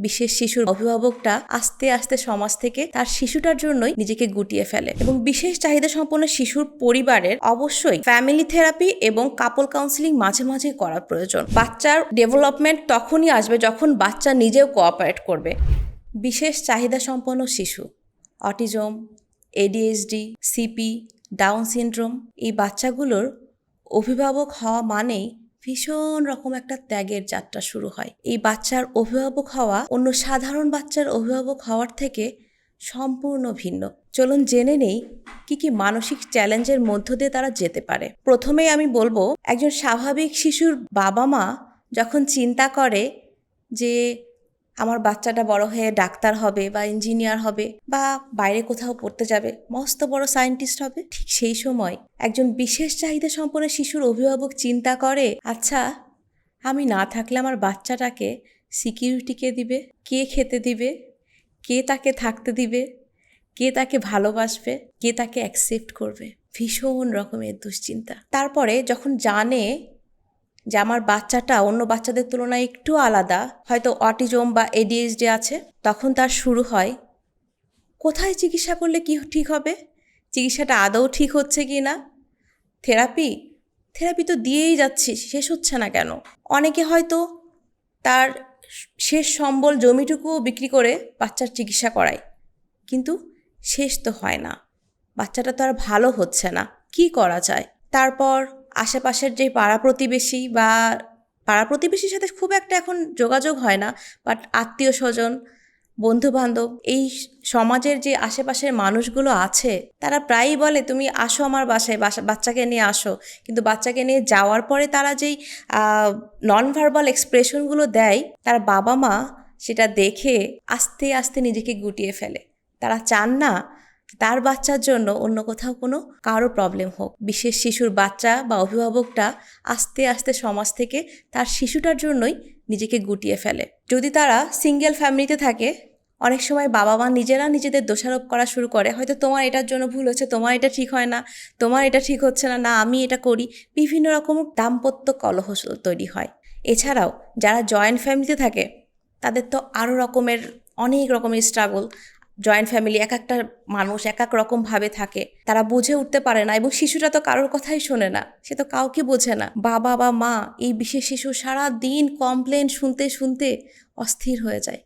বিশেষ শিশুর অভিভাবকটা আস্তে আস্তে সমাজ থেকে তার শিশুটার জন্যই নিজেকে গুটিয়ে ফেলে এবং বিশেষ চাহিদা সম্পন্ন শিশুর পরিবারের অবশ্যই ফ্যামিলি থেরাপি এবং কাপল কাউন্সিলিং মাঝে মাঝে করা প্রয়োজন। বাচ্চার ডেভেলপমেন্ট তখনই আসবে যখন বাচ্চা নিজেও কোঅপারেট করবে। বিশেষ চাহিদা সম্পন্ন শিশু autism ADHD CP Down syndrome এই বাচ্চাগুলোর অভিভাবক হওয়া মানেই ভীষণ রকম একটা ত্যাগের যাত্রা শুরু হয়। এই বাচ্চার অভিভাবক হওয়া অন্য সাধারণ বাচ্চার অভিভাবক হওয়ার থেকে সম্পূর্ণ ভিন্ন। চলুন জেনে নেই কি কি মানসিক চ্যালেঞ্জের মধ্য দিয়ে তারা যেতে পারে। প্রথমেই আমি বলব, একজন স্বাভাবিক শিশুর বাবা মা যখন চিন্তা করে যে আমার বাচ্চাটা বড় হয়ে ডাক্তার হবে বা ইঞ্জিনিয়ার হবে বা বাইরে কোথাও পড়তে যাবে, মস্ত বড় সায়েন্টিস্ট হবে, ঠিক সেই সময় একজন বিশেষ চাহিদা সম্পন্ন শিশুর অভিভাবক চিন্তা করে আচ্ছা আমি না থাকলে আমার বাচ্চাটাকে সিকিউরিটি কে দিবে, কে খেতে দিবে, কে তাকে থাকতে দিবে, কে তাকে ভালোবাসবে, কে তাকে অ্যাকসেপ্ট করবে? ভীষণ রকমের দুশ্চিন্তা। তারপরে যখন জানে যে আমার বাচ্চাটা অন্য বাচ্চাদের তুলনায় একটু আলাদা, হয়তো অটিজম বা এডিএইচডি আছে, তখন তার শুরু হয়। কোথায় চিকিৎসা করলে কি ঠিক হবে? চিকিৎসাটা আদৌ ঠিক হচ্ছে কি না? থেরাপি? থেরাপি তো দিয়েই যাচ্ছি, শেষ হচ্ছে না কেন? অনেকে হয়তো তার শেষ সম্বল জমিটুকুও বিক্রি করে বাচ্চার চিকিৎসা করায়, কিন্তু শেষ তো হয় না। বাচ্চাটা তো আর ভালো হচ্ছে না। কি করা যায়? তারপর আশেপাশের যে পাড়া প্রতিবেশী বা পাড়া প্রতিবেশীর সাথে খুব একটা এখন যোগাযোগ হয় না বাট আত্মীয় স্বজন বন্ধু বান্ধব এই সমাজের যে আশেপাশের মানুষগুলো আছে, তারা প্রায়ই বলে, তুমি আসো আমার বাসায়, বাসা, বাচ্চাকে নিয়ে আসো। কিন্তু বাচ্চাকে নিয়ে যাওয়ার পরে তারা যেই নন ভার্বাল এক্সপ্রেশনগুলো দেয়, তার বাবা মা সেটা দেখে আস্তে আস্তে নিজেকে গুটিয়ে ফেলে। তারা চান না তার বাচ্চার জন্য অন্য কোথাও কোনো কারও প্রবলেম হোক। বিশেষ শিশুর বাচ্চা বা অভিভাবকটা আস্তে আস্তে সমাজ থেকে তার শিশুটার জন্যই নিজেকে গুটিয়ে ফেলে। যদি তারা সিঙ্গেল ফ্যামিলিতে থাকে, অনেক সময় বাবা মা নিজেরা নিজেদের দোষারোপ করা শুরু করে, হয়তো তোমার এটার জন্য ভুল হচ্ছে, তোমার এটা ঠিক হয় না, তোমার এটা ঠিক হচ্ছে না না, আমি এটা করি, বিভিন্ন রকম দাম্পত্য কলহ তৈরি হয়। এছাড়াও যারা জয়েন্ট ফ্যামিলিতে থাকে, তাদের তো আরও রকমের, অনেক রকমের স্ট্রাগল জয়েন্ট ফ্যামিলি এক একটা মানুষ এক এক রকমভাবে থাকে। তারা বুঝে উঠতে পারে না এবং শিশুটা তো কারোর কথাই শোনে না। সে তো কাউকে বোঝে না। বাবা বা মা এই বিশেষ শিশু সারা দিন কমপ্লেন শুনতে শুনতে অস্থির হয়ে যায়।